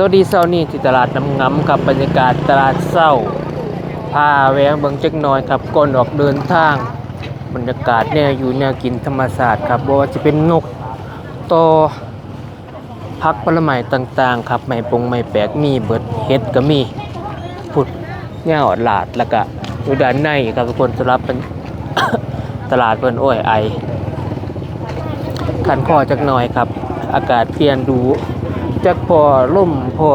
สวัสดีเช้านี้ที่ตลาดน้ำง้ำกับบรรยากาศตลาดเช้าพาแวงเบิงจักหน่อยครับก่อนออกเดินทาง บรรยากาศเนี่ยอยู่แนวกินธรรมศาสตร์ครับบ่ว่าจะเป็นนกตอพักผลไม้ต่างๆ ครับไม้ปงไม้แปลกมีเบิดเฮ็ดก็มีพุดแง่วหลาดแล้วก็อยู่ด้านในครับทุกคนสำหรับเป็นตลาดเพิ่นโอ้ยไอขันคอจักหน่อยครับ อากาศเปลี่ยนดู จักพอล่มพอ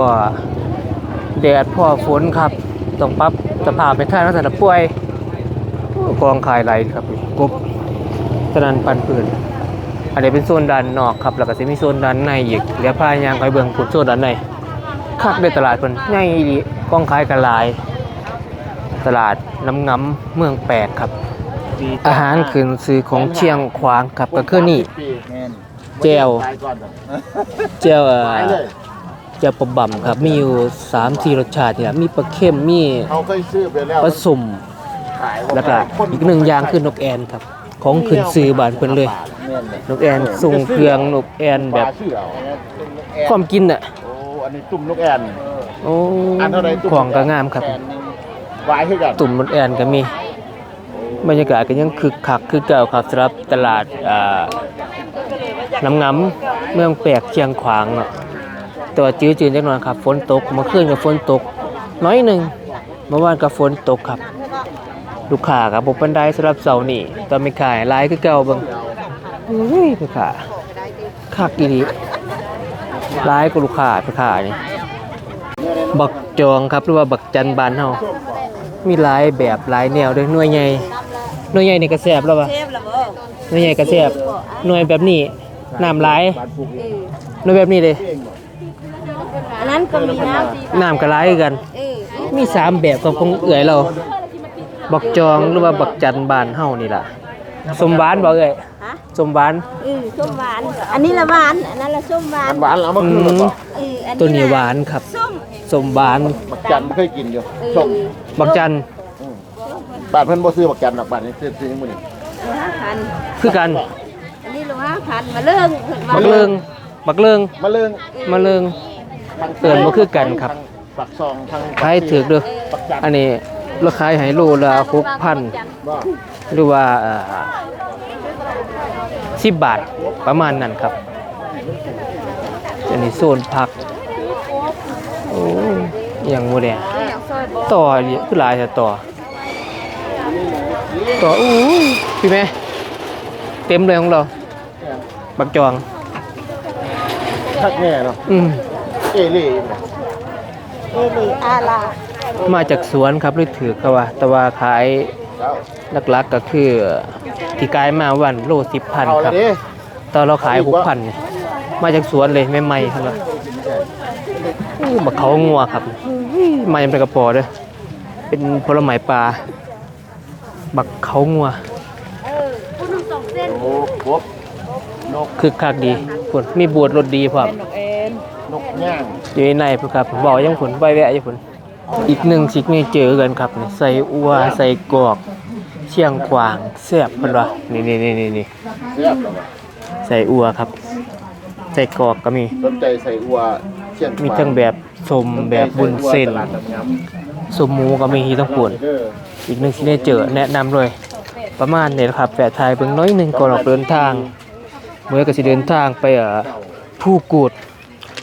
แดดพอฝนครับ ต้องปรับสภาพไปท่านักสนป่วยกองขายไหลครับกบสนันปันปืนอันนี้เป็นโซนด้านนอกครับแล้วก็จะมีโซนด้านในอีกเดี๋ยวพายางไปเบิ่งผุดโซนด้านในคักในตลาดเพิ่นใหญ่ดีกองขายกันหลาย ตลาดน้ำงำเมืองแปดครับ อาหารขึ้นซื้อของเชียงขวางครับก็คือนี่ แจ่วเจ้าเอ่อขายเลยเจ้าปลาบ่ำครับ มีอยู่3 4รสชาติเนี่ยมีปลาเค็มมีเขาเคยซื้อไปแล้วปลาสุ่มขายแล้วก็อีกหนึ่งอย่างคือนกแอนครับ ของขึ้นซื้อบานเพิ่นเลย นกแอนทรงเครื่องนกแอนแบบปลาเชื่อความกินน่ะโอ้อันนี้ตุ่มนกแอนโอ้อันเท่าไรตุ่มของก็งามครับแอนนี่วายคือกันตุ่มนกแอนก็มีบรรยากาศก็ยังคึกคักคือเก่าครับสำหรับตลาดอ่า น้ำงำเมืองแปลกเชียงขวางเนาะแต่ว่าจื้อจืดจักหน่อยครับฝนตกเมื่อคืนก็ฝนตก น้อยหนึ่งเมื่อวานก็ฝนตกครับ ลูกค้าครับบ่ปานใดสำหรับเสาร์นี้ตอนไม่ขายหลายคือเก่าเบิ่งอุ้ยลูกค้าคักอีหลีหลายกว่าลูกค้าไปขายนี่บักจองครับหรือว่าบักจันบานเฮามีหลายแบบหลายแนวเด้วยหน่วยใหญ่หน่วยใหญ่นี่ก็แซ่บแล้วว่ะเทพละบ่หน่วยใหญ่ก็แซ่บหน่วยแบบนี้ น้ำหลายบ้านปลูกเออหน่วยแบบนี้เลยอันนั้นก็มีน้ำสีน้ำก็หลายคือกัน เออมีสามแบบกับของเอื่อยเรา บักจองหรือว่าบักจันบานเฮานี่ล่ะ สมหวานบ่เอ่ยฮะสมหวานเออส้มหวาน อันนี้ละหวาน อันนั้นละส้มหวานอันหวานแล้วเอามาคืนแล้วก็เอออันตัวนี้ละหวานครับ ส้มสมหวาน บักจันไม่เคยกินอยู่เออส้มบักจันบ้านเพิ่นบ่ซื้อบักจันหรอกบ้านนี้ซื้อซื้อมื้อนี้ละห้าพันคือกัน อันนี้ละห้าพันมาเลิ่งเพิ่นว่าบักเลิงบักเลิงมะเริงมะเลิงทางเอิ้นบ่คือกันครับ ทางปักซองทางขายถูกเด้อบักจันอันนี้ราคาให้โลละ6,000บ่หรือว่าเอ่อ10บาทประมาณนั้นครับอันนี้โซนผักโอ้ยอหยังบ่แดง อย่างซอยบ่ต่อนี่คือหลายแต่ต่อ ต่ออู้ยพี่แม่เต็มเลยของเรา บักจอง ทักแน่เนาะอืมเอเล่เอลีอาลามาจากสวนครับเลยถือเขาว่า แต่ว่าขายแล้วหลักๆก็คือที่กายมาวันโลสิบพันเอาคแล้รัวบดิตอนเราขายหกพันมาจากสวนเลยไม่ไหม้ครับว่าอู้บักเขางัวครับไหม้เป็นกระปอเด้วยเป็นผลไม้ปลาบักเขางัว เออผู้นึงสองเส้น โอ้ครบนก คึกคักดีผลมีบวชรถดีพร้อมนกเอ็นนกย่างอยู่ในพุ่นครับบอกยังผลไปแวะอยู่ผลอีกหนึ่งสิกนี่เจอกันครับนี่ใส่อัวใส่กรอก เชียงขวางแซ่บเพิ่นว่านี่นี่นี่นี่นี่เสียบแล้วว่ะใส่อัวครับ ใส่กรอกก็มี สนใจใส่อัวเชียงมีทั้งแบบสมแบบบุญเส้นตลาดน้ำงามสมหมูก็มีที่ต้องป่วนเด้ออีกหนึ่งสิเนเจอแนะนำเลย ประมาณนี้นะครับแปะทายเบิ่งน้อยหนึงก่อนออกเดินทาง เมื่อก็สิเดินทางไปอผู้กูด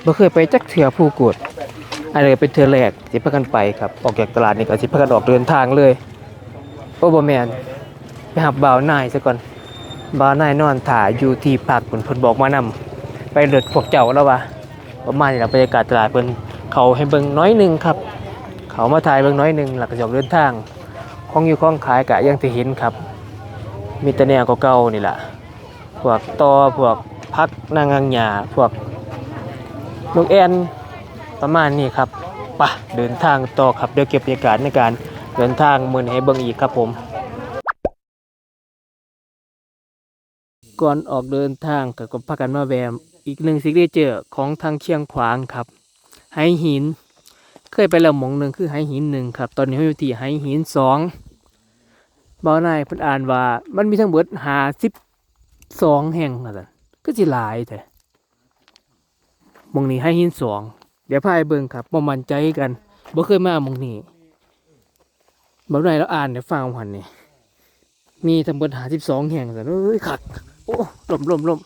บ่เคยไปจักเถื่อผู้กูดอันนี้เป็นเทื่อแรกสิพากันไปครับออกจากตลาดนี่ก็สิพากันออกเดินทางเลยโอ้บ่แมนไปหับบ่าวนายซะก่อนบ่าวนายนอนถ่ายอยู่ที่พักเพิ่นเพิ่นบอกมานำไปเลือดพวกเจ้าแล้ววะประมาณนี้แหละบรรยากาศตลาดเพิ่นเขาให้เบิ่งน้อยหนึงครับ เขามาถ่ายเบิ่งน้อยหนึงหลักจะอกเดินทางของอยู่ของขายกะยังที่เห็นครับ มีแต่แนวเก่าๆนี่แหละ พวกตอพวกพักนางงังหยาพวกนกแอนประมาณนี้ครับปะเดินทางต่อครับเดี๋ยวเก็บบรรยากาศในการเดินทางมือนให้เบิ่งอีกครับผม ก่อนออกเดินทางก็ก็พากันมาแวมอีกหนึ่งซิกเนเจอร์ของทางเชียงขวางครับไหหิน เคยไปแล้วหมองหนึ่งคือไหหินหนึ่งครับ ตอนนี้เขาอยู่ที่ไหหินสองบาวนายเพิ่นอ่านว่ามันมีทั้งเบิดหาสิบ สองแห่งนะจ๊ะก็สิหลายแต่มองนี้ไหหินสองเดี๋ยวพายเบิ่งครับบ่มั่นใจกันบ่เคยมามองนี้บ่ได้แล้วอ่านได้ฟังหันนี่มีทั้งเบิด52แห่งซั่นเอ้ยคักโอ้ลมลมลม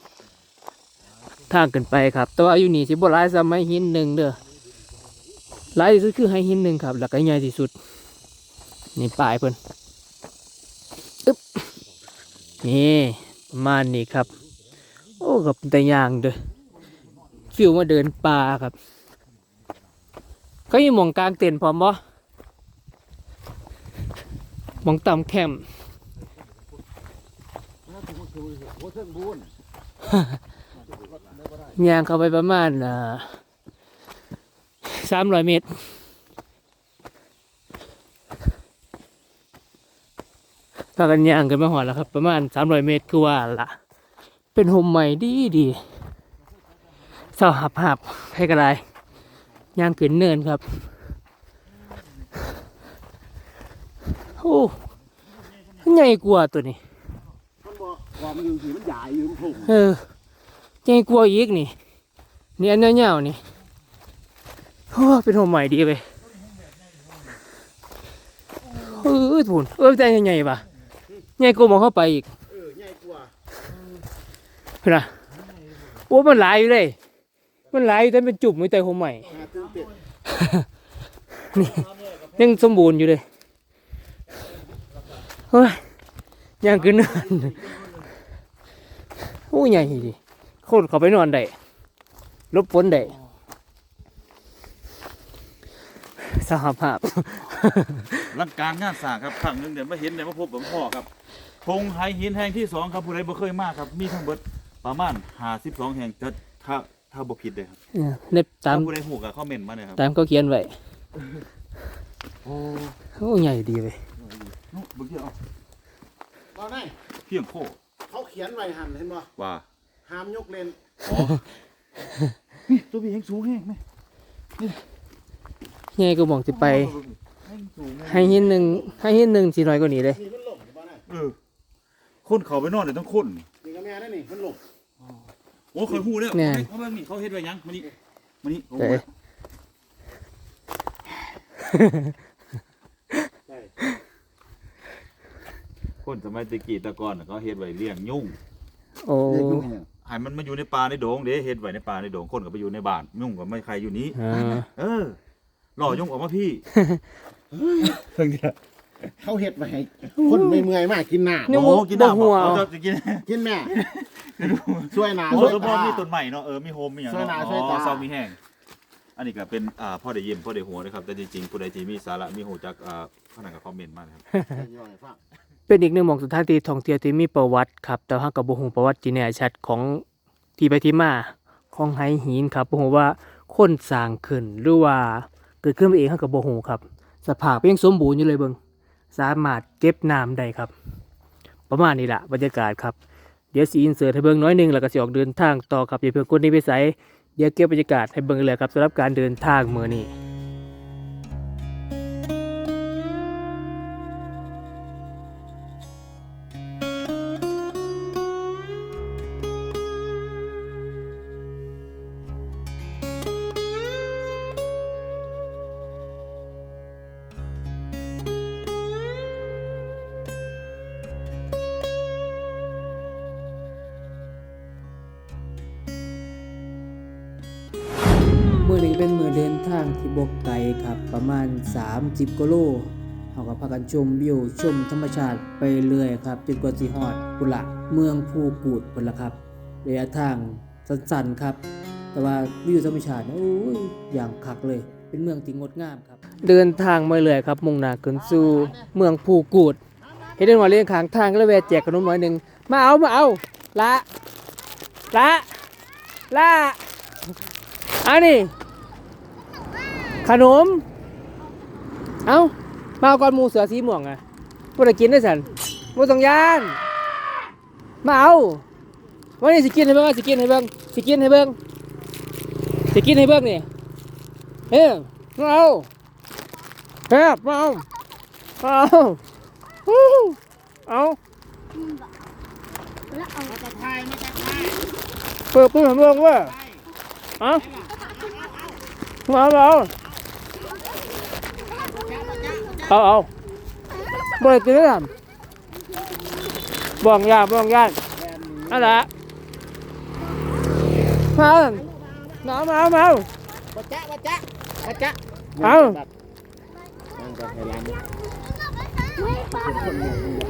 ทางขึ้นไปครับ แต่ว่าอยู่นี่สิบ่หลายสมัยหินหนึ่งเด้อหลายที่สุดคือให้หินหนึ่งครับแล้วก็ใหญ่ที่สุดนี่ปลายเพิ่นอึ๊บนี่ มาณนี้ครับ โอ้กับแต่ยางเด้อฟิวมาเดินป่าครับ ก็มีหมองกลางเต็นท์พร้อมบ่หมองต่ำแคมยางเข้าไปประมาณสามร้อยเมตร ถ้ากันยางกันมาหอดแล้วครับ ประมาณสามร้อยเมตรคือว่าละเป็นโฮมใหม่ดีดีเศร้าหับหับให้กระไรยางขึ้นเนินครับโอ้ใหญ่กว่าตัวนี้มันบอกว่ามอยู่ที่มันใหญ่อยู่มันพุ่งเออใหญ่กว่าอีกนี่นี่อันเนี้ยาวๆนี่โอ้เป็นโฮมใหม่ดีไปเออทุนเออแต่ใหญ่ๆป่ะ ใหญ่กว่าหมองเข้าไปอีกเออใหญ่กว่าเห็นไหมโอ้มันหลายอยู่เลย มันหลายอยู่แต่เป็นจุ่มไม่แต่โฮมใหม่ หาตื้นเต็ดยังสมบูรณ์อยู่เลยเฮ้ยยังขึ้นเนินโอ้ใหญ่ดิโคตรเขาไปนอนได้ลบฝนได้สหภาพลังการงานสร้างครับครั้งหนึงเดี๋ยวมาเห็นเดี๋ยวมาพบกับพ่อครับ พงไฮหินแห่งที่สองครับผู้ใดบ่เคยมาครับ มีทั้งเบิดประมาณ52แห่งจะถ้าถ้าบ่ผิดเลยครับเนี่ยเน็บตาถ้ามผู้ใดฮู้ก็คอมเมนต์มาเลยครับตามเขาเขียนไว้โอ้โอ้ใหญ่ดีเลยนุเบิ่งเที่ยวเอาเอาไหนเพียงโคเขาเขียนไว้หันเห็นบ่ว่าห้ามยกเลนอ๋อนี่ตัวพี่แห่งสูงแห่งไหมใหญ่ก็มองจะไป แห่งสูงแห่ง ให้หินหนึ่งให้หินหนึ่งสี่น้อยกว่านี้เลย นี่มันหลบอยู่บ่น่ะ เออ คนเขาไปนอนเดี๋ยวต้องคนนี่ก็แม่นั่นนี่มันหลบโอ้เคยฮู้แล้วเนี่ยเขาแบบนี้เขาเฮ็ดไว้หยังมานี่มานี่โอ้เอ๊ะใช่คนสมัยตะกี้ตะกอนน่ะเขาเฮ็ดไว้เลี้ยงยุ่งโอ้เด็กยุ่งเนี่ยให้มันมาอยู่ในป่าในโดงเด้เฮ็ดไว้ในป่าในโดงคนก็ไปอยู่ในบ้านยุ่งก็ไม่ใครอยู่นี้ อ่าเออหล่อยุ่งออกมาพี่ เพิ่งจะ เขาเห็ดไว้ให้คนไม่เมื่อยมากกินหน้านี่โอ้บ่กินบ่น้ำหัวเอาจะกินกินแม่ช่วยหนาโอ้ช่วยสมพตารมีต้นใหม่เนาะเออมีโฮมมีอย่างช่วยหเนาะน้าช่วยอ๋ตาอเซามีแห้งอันนี้ก็เป็นอ่าพ่อได้ยิ้มพ่อได้หัวนะครับแต่จริงๆผู้ใดที่มีสาระมีหูจักอ่าผนังกับคอมเมนต์มานะครับ เป็นอีกหนึ่งหมองสถานที่ท่องเที่ยวที่มีประวัติครับ แต่ว่ากับบ่ฮู้ประวัติที่แน่ชัดของที่ไปที่มาของไหหินครับบ่ฮู้ว่าคนสร้างขึ้นหรือว่าเกิดขึ้นมาเองเฮาก็บ่ฮู้ครับ สภาพยังสมบูรณ์อยู่เลยเบิ่ง สามารถเก็บน้ำได้ครับ ประมาณนี้แหละบรรยากาศครับ เดี๋ยวสีอินเสิร์ตให้เบิ้งน้อยหนึ่งแล้วก็สีออกเดินทางต่อครับอย่าเพิ่งกดนี้ไปไสเดี๋ยวเก็บบรรยากาศให้เบิ้งเลยครับสำหรับการเดินทางเมื่อนี้ ประมาณ 30กิโลเขาก็พากันชมวิวชมธรรมชาติไปเรื่อยครับจนกว่าสิฮอดปุระเมืองภูกูดพุ่นละครับระยะทางสั้นๆครับ แต่ว่าวิวธรรมชาติโอ้ยอย่างคักเลย เป็นเมืองที่งดงามครับ เดินทางมาเรื่อยครับ มุ่งหน้าขึ้นสู่เมืองภูกูดเห็นเดินมาเลี้ยงขางทางก็เลยแวะแจกขนมหน่อยหนึ่งมาเอามาเอาละละละอันนี้ขนม เอามาเอาก่อนมูเสือสีม่วงอะบ่ได้กินได้สันบ่ต้องย่าน มาเอาวันนี้สิกินให้เบิ่งสิกินให้เบิ่งสิกินให้เบิ่งสิกินให้เบิ่งนี่เฮ้ยมาเอาแฮบมาเอามาเอาฮู้เอาแล้วเอามาตะไคร้มาตะไคร้เปิดปืนให้เบิ่งว่าเอาเอาเอา เอาเอาบ่ได้กินแล้วบ่องยาบ่องยานั่นแหละมาเอามาเอามาเอาบัจ๊ะบัจ๊ะบัจ๊ะเอานั่งกับไทยร้าน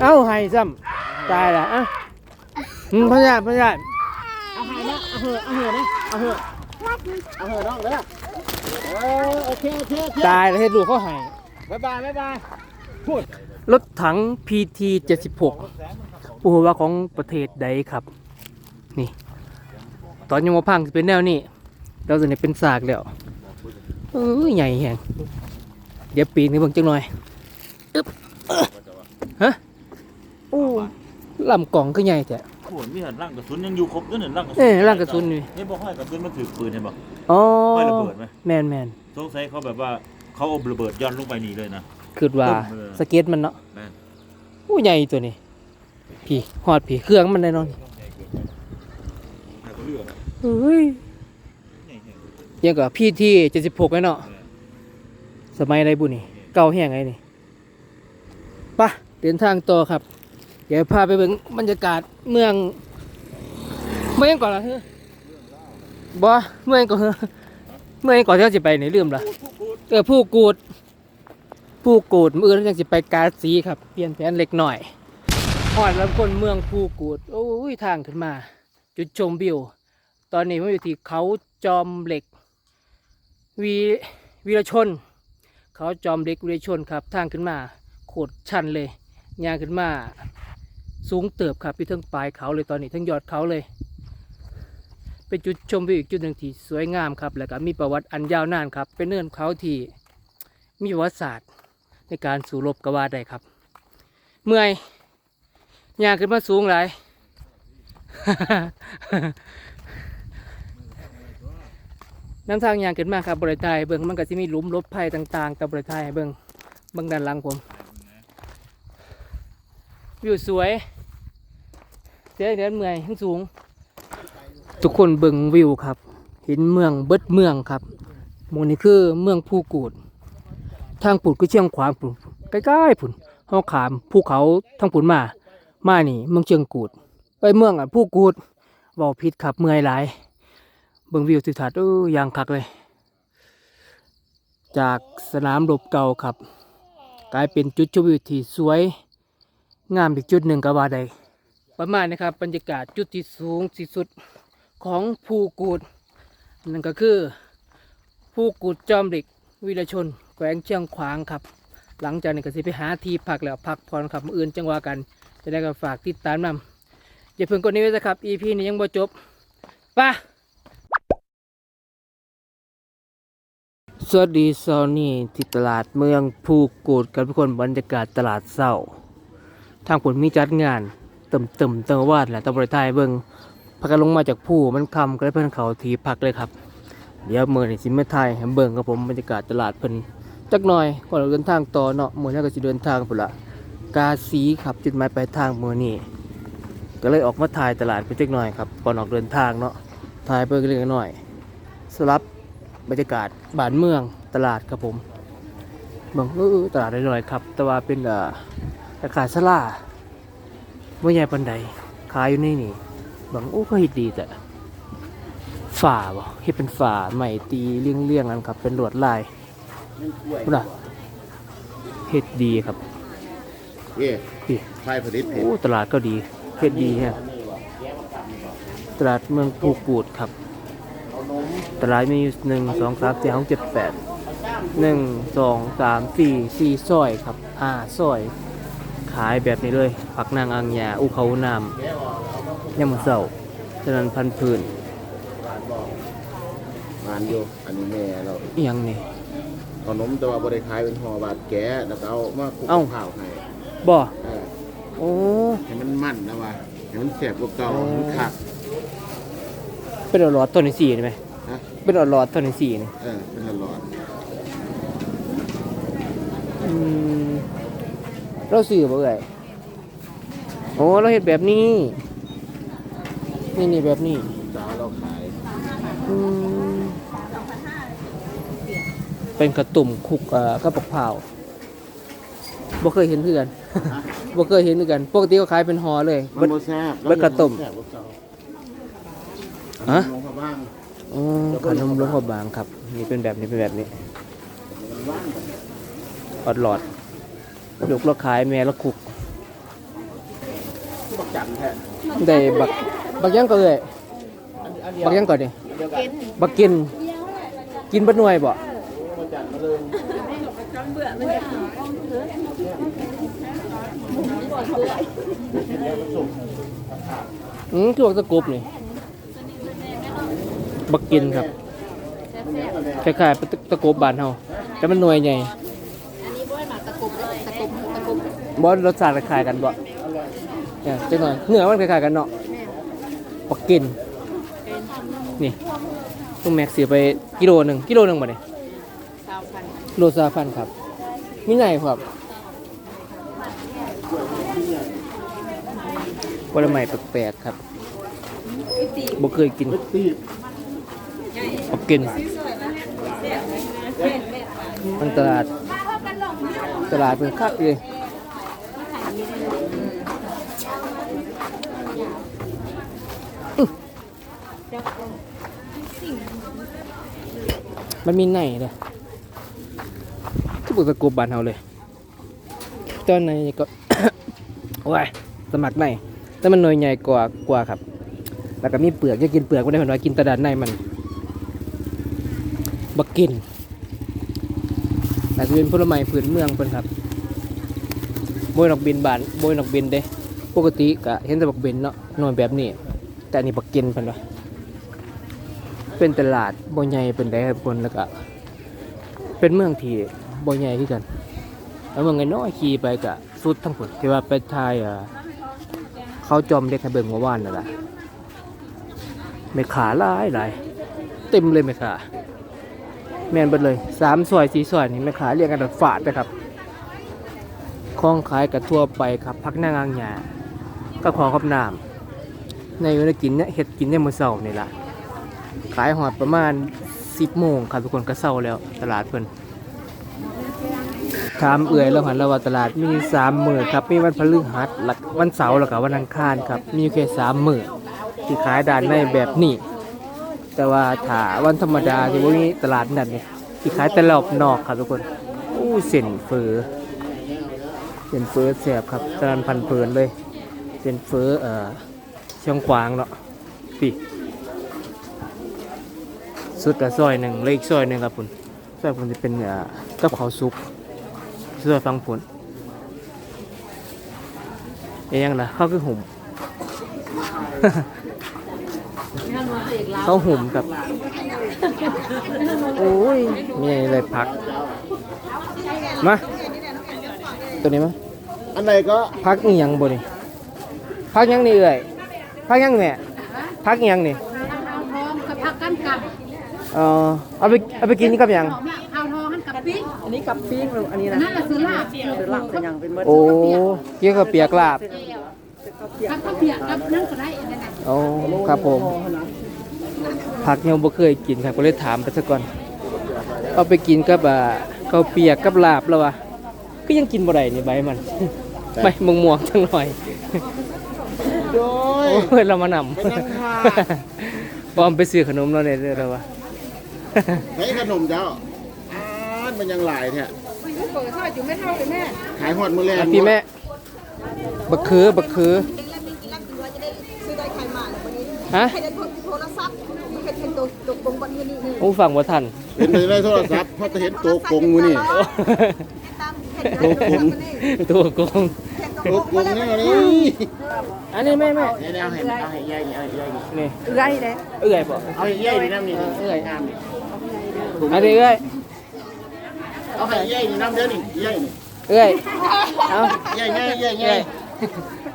เอาให้ซ้ำตายละอะอืมพยานพยานเอาให้นะเอาเหอะเอาเหอะนะเอาเหอะเอาเหอะน้องเด้อเออโอเคโอเคโอเคตายแล้วให้ลูกเขาให้ บ๊ายบายบ๊ายบายรถถัง PT 76ปูว่าของประเทศใดครับ นี่ ตอนยังมาพังสิเป็นแนวนี้เราจะเนี่ยเป็นสากแล้วเออใหญ่แหงเดี๋ยวปีนขึ้นเบิ่งจังหน่อยอึ๊บเอ้อฮะอู้ลำกล่องก็ใหญ่แต่โอ้ยมีหันร่างกระสุนยังอยู่ครบด้วยเนี่ยร่างกระสุนเอ้ยร่างกระสุนนี่นี่บอกให้กระสุนมันถือปืนเห็นบ่อ๋อไม่ระเบิดไหมแมนแมนสงสัยเขาแบบว่า เขาเอาระเบิดย้อนลงไปนี่เลยนะ คือว่าเออ สเก็ตมันเนาะแม่นอู้ใหญ่ตัวนี้พี่หอดพี่เครื่องมันได้เนอนให้เขาเลือกนะเฮ้ยนี่นี่ยังกับพี่ที่เจ็ดสิบหกไอ้เนาะเออสมัยไรบุนี่ เก่าแห้งไงนี่ไปะเดินทางต่อครับ เดี๋ยวพาไปเบิ่งบรรยากาศเมือง เมืองก่อนละเฮ้ยบ่เมืองก่อนเฮ้ยเมืองก่อนที่เราจะไปไหนลืมละ เออผู้กูด ผู้กูดมือนั้นยังจะไปกาสีครับ เปลี่ยนแผนเล็กหน่อยหอดล้วคนเมืองผู้กูด โอ้ยทางขึ้นมา จุดชมวิว ตอนนี้ผมอยู่ที่เขาจอมเหล็ก วีวีรชน เขาจอมเหล็กวีรชนครับ ทางขึ้นมาโคตรชันเลยย่างขึ้นมา สูงเติบครับที่ทั้งปลายเขาเลยตอนนี้ทั้งยอดเขาเลย เป็นจุดชมวิวอีกจุดหนึ่งที่สวยงามครับ แล้วก็มีประวัติอันยาวนานครับ เป็นเนินเขาที่มีประวัติศาสตร์ในการสู่รบกว่าได้ครับ เมื่อยยางขึ้นมาสูงหลาย น้ำทางยางขึ้นมาครับบริไทยเบิ้งมันก็จะมีหลุมลบภัยต่างๆกับบริไทยเบิ้งเบิ้งด้านหลังผมวิวสวยเสียเดินเมื่อยทั้งสูง ทุกคนเบิ่งวิวครับเห็นเมืองเบิดเมืองครับหมนี้คือเมืองภูกูด ทางปุ่นก็เชียงขวางปุ่นใกล้ๆปุ่นห้องขามภูเขาทางปุ่นมา มานี่ เมืองเชียงกูดไอ้ยเมืองอะภูกูดเว่าผิดครับเมื่อยหลายเบิ่งวิวทิวทัศน์เออยางคักเลย จากสนามรบเก่าครับ กลายเป็นจุดชมวิวที่สวย งามอีกจุดหนึ่งก็ว่าได้ประมาณนะครับบรรยากาศจุดที่สูงที่สุด ของภูกูดนั่นก็คือภูกูดจอมเหล็กวีรชน แขวงเชียงขวางครับ หลังจากนี้ก็สิไปหาที่พักแล้วพักผ่อนครับมืออื่นจังหว่ากัน จะได้ก็ฝากติดตามนำอย่าเพิ่งกดนี้ไว้นะครับ EP นี้ยังบ่จบป่ะสวัสดีเช้านี้ที่ตลาดเมืองภูกูดกันทุกคนบรรยากาศตลาดเศร้า ทางผลมีจัดงานเติมเติมเติมวาดแหละตะบริไทยเบิง พักกันลงมาจากผู้มันคำก็ได้เพื่อนเขาทีพักเลยครับ เดี๋ยวเมื่อนี่สิเมื่อไทยเบิ่งกับผมบรรยากาศตลาดเพิ่นจักหน่อยก่อนเราเดินทางต่อเนาะเมื่อนี้ก็จะเดินทางพุ่นละกาสีครับจุดหมายปลายทางเมื่อนี้ก็เลยออกมาถ่ายตลาดไปจักหน่อยครับก่อนออกเดินทางเนาะถ่ายไปเล็กน้อยๆสลับบรรยากาศบ้านเมืองตลาดครับผมเบิ่งเออตลาดน้อยๆครับ แต่ว่าเป็นอ่อราคาสลาเมื่อใหญ่ปันใดขายอยู่นี่นี่ บางโอ้ก็เฮ็ดดีแต่ฝ่าบ่เฮ็ดเป็นฝ่าใหม่ตีเลี่ยงเลี่ยงๆกันครับ เป็นลวดลายพุ่นน่ะเฮ็ดดีครับเย่นี่ไฟผลิตเพชโอ้รตลาดก็ดีเฮ็ดดีฮะตลาดเมืองปูกูดครับ ตลาดมีอยู่หนึ่งสองสามสี่ห้าหกเจ็ดแปดหนึ่งสองสามสี่สี่ซอยครับห้าซอย ขายแบบนี้เลยผักนางอังยาอุเขานาม ยำมะเสาฉะนั้นพันธุ์พื้นงานอยู่อันนี้แม่เราอีหยังนี่ขนมแต่ว่าบริขายเป็นห่อบาดแกะแล้วก็เอามาคลุกเอ้าข้าวให้บ่เออโอ้ให้มันมันนะว่าให้มันแสบกว่าเก่าอ๋อมันคักเป็นหลอดๆตัวนี้สี่นี่ไหมฮะเป็นหลอดๆตัวนี้สี่นี่เออเป็นหลอดอืมเราซื้อบ่เอ่ยโอ้เราเห็ดแบบนี้ นี่นี่แบบนี้ๆจ้าเราขายอืมเป็นกระตุ่มคลุกเอ่อกระปกเผาวบ่เคยเห็นเพื่อนบ่เคยเห็นคือกันปกติก็ขายเป็นห่อเลย มันบ่แซ่บเบิดกระต้มแซ่บบ่เจ้าฮะ ลงมาบ้างอ๋อขนมหลวงพ่อบางครับ นี่เป็นแบบนี้เป็นแบบนี้มันว่างกันอดหลอดลูกเราขายแม่ละคุกที่บักจันแท้ได้บัก บักยังก็เลยอันอันเดียวบักยังก่อนดิเดียวกันบักกิน กินบัดหน่วยบ่บักจันมาเลยอืมคือบักตะกรุบนี่บักกินครับคล้ายๆเป็นตะกรุบบานเฮาแต่มันหน่วยใหญ่อันนี้บ่ได้หมักตะกุบเลยตะกุบตะกุบบ่รสชาติคล้ายๆกันบ่เนี่ยจังหน่อยเนื้อมันคล้ายๆกันเนาะ บักกินนี่ลุงแม็กเสียไปกิโลหนึ่งกิโลหนึ่งบ่เนี่ยสาวพันโลซาพันครับมีไหนครับผลไม้แปลกๆครับบ่เคยกินตีบบ่กินมันตลาด ตลาดเป็นคักเลย มันมีไหนเลยที่บุกตะกรุบบานเฮาเลยตอนในก็โอ้ยสมัครในแต่มันหน่วยใหญ่กว่ากว่าครับ แล้วก็มีเปลือกจะกินเปลือกไม่ได้เห็นว่ากินแตะดานในมันบักกินแต่จะเป็นผลไม้พื้นเมืองเพิ่นครับโบยนกบินบานโบยนกบินเด้ ปกติก็เห็นแต่บักเบนเนาะหน่วยแบบนี้ แต่อันนี้บักกินเพิ่นว่า เป็นตลาดบ่ใหญ่เป็นได้ครับคนแล้วก็เป็นเมืองที่บ่ใหญ่คือกันแล้วเมืองไอ้น้อยขี่ไปก็สุดทั้งหมดที่ว่าไปทายอ่าเขาจอมเด็กให้เบิ่งเมื่อวานนั่นแหละไม่ขาลายหลายเต็มเลยไม่ขาแม่นเบิดเลยสามซอยสี่ซอยนี่ไม่ขาเรียงกันแบบฝาดนะครับคล้องขายกับทั่วไปครับพักหน้างางหยาก็ขอกับน้ำในวันกินเนี่ยเห็ดกินเนี่ยมือเช้านี่ล่ะ ขายหอดประมาณ 10โมงครับทุกคนก็เช้าแล้วตลาดเพิ่นถามเอื่อยแล้วหันแล้วว่าตลาดมีสามมื้อครับมีวันพฤหัสหลักวันเสาร์แล้วก็วันอังคารครับมีแค่สามมื้อที่ขายด้านในแบบนี้ แต่ว่าถ้าวันธรรมดาที่บ่มีตลาดนั่นนี่ยที่ขายต่รอบนอกครับทุกคนอู้เส้นเฟอเส้นเฟอแซ่บครับตลาดพันเพลินเลยเส้นเฟอเอ่อเชียงขวางเนาะพี่ สุดกับซอยหนึ่งเลขซอยหนึ่งครับคุณซอยคุณจะเป็นเอ่อกับข้าวซุปเสื้อฟังผลเอ้ยังล่ะเขาคือหุ่มเขาหุ่มกับ โอ้ยมีอะไรพัก มาตัวนี้มาอันใดก็พักอีหยังบ่นี่พักหยังนี่เอ่ยพักหยังแม่พักอีหยังนี่ เอาทองกับผักกันกับ เออเอาไปเอาไปกินกับหยังเอาทองกันกับปิ้งอันนี้กับปิ้งอันนี้นะนั่นแหละคือลาบเดี๋ยวหลักเป็นอย่างเป็นเมื่อโอ้เกี่ยวกับเปียกลาบผักกระเปียกกับนั่นก็ได้อันนั้นน่ะโอ้ครับผมผักยังบ่เคยกินครับก็เลยถามไปซะก่อน เอาไปกินกับอ่าข้าวเปียกกับลาบแล้ววะก็ยังกินบ่ได้นี่ใบมันใบม่วงม่วงๆจังหน่อยโดยโอ้ยเรามานำไปนั่งทาบอมไปซื้อขนมเราเนี่ยเด้อแล้ววะ ใช้ขนมเจ้าอ่านมันยังหลายแท้เปิดทอดอยู่ไม่เท่าเลยแม่ขายหอดมือแรงอะพี่แม่ บักคือบักคือฮะให้ได้โทรศัพท์ให้เป็นตัวตัวบงบนนี่นี่โอ้ฟังว่าทัน เห็นในโทรศัพท์เพราะจะเห็นตัวกงมือนี่ตามเห็นตัวโกง ตัวโกงตัวกงนี่นี่อันนี้แม่แม่เนี่ยเอาให้เอาให้ใหญ่นี่เอาให้ใหญ่นี่นี่เอื้อยเลยเอื้อยบ่เอาให้ใหญ่นี่น้ำนี่เอื้อยงามนี่ อันนี้เอื้อยเอาให้ใหญ่นี่น้ำเด้อนี่ใหญ่นี่เอื้อยเอาใหญ่ใหญ่ใหญ่ใหเอื้ญ่อย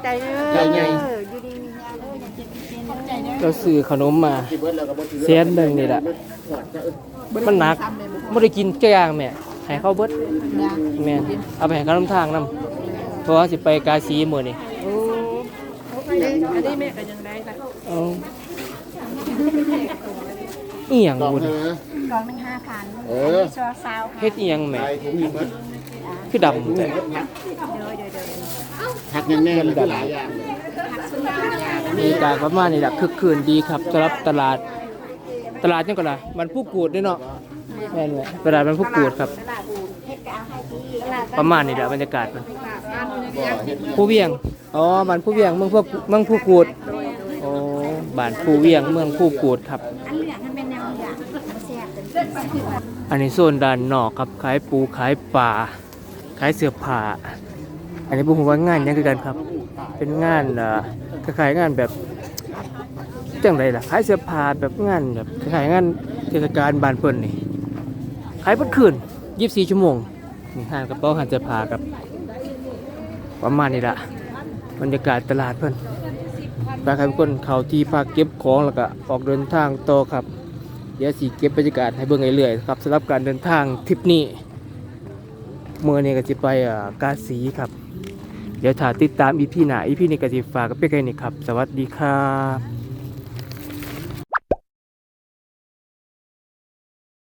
ใจเด้ใหญ่ใหญ่อยู่ดีมีงานเด้ออย่าเจ็บเจ็บเราซื้อขนมมาที่เบิดแล้วก็บ่ถือเสียนหนึ่งนี่แหละหอดจะเออมันหนักไม่ได้กินแก่อย่างแม่ให้เขาเบิดแม่นเอาไปให้เขานำทางนำเพราะว่าสิไปกาซีมื้อนี่โอ้อันนี้แม่ก็ยังได้ค่ะ เอาอีหยังดอกบุญเธอกล่องหนึ่งห้าพันเออซอสาวค่ะเฮ็ดอีหยังแหม่ใส่ถุงนี้เบิดคือดำแต่เดี๋ยวเดี๋ยวเดี๋ยวผักแน่ๆเลยคือหลายอย่างเลยบรรยากาศประมาณนี้แหละคึกคืนดีครับสำหรับตลาด ตลาดยังก่อนล่ะมันผู้กูดด้วยเนาะแม่นแหละตลาดมันผู้กูดครับประมาณนี้แหละบรรยากาศมันผู้เวียงอ๋อบ้านผู้เวียงเมืองพวกเมืองผู้กูดโอ้บ้านผู้เวียงเมืองผู้กูดครับ อันเหลืองมัน อันนี้โซนด้านนอกครับขายปูขายปลาขายเสื้อผ้าอันนี้ผมว่างานยังคือกันครับ เป็นงานเอ่อคล้ายๆงานแบบจังไรล่ะขายเสื้อผ้าแบบงานแบบคล้ายงานเทศกาลบานเพิ่นนี่ขายเพิ่นคืน24 ชั่วโมงนี่ห้างกระเป๋าห้างเสื้อผ้าครับประมาณนี้ละบรรยากาศตลาดเพิ่นไปครับทุกคนเขาที่พักเก็บของแล้วก็ออกเดินทางต่อครับ เดี๋ยวสีเก็บบรรยากาศให้เบิ่งเรื่อยๆครับสำหรับการเดินทางทริปนี้เมื่อนี้ก็จะไปอ่ากาสีครับ เดี๋ยวถ้าติดตามอีพีหน้าอีพีนี้ก็จะฝากกับเพื่อนนี่ครับ สวัสดีครับ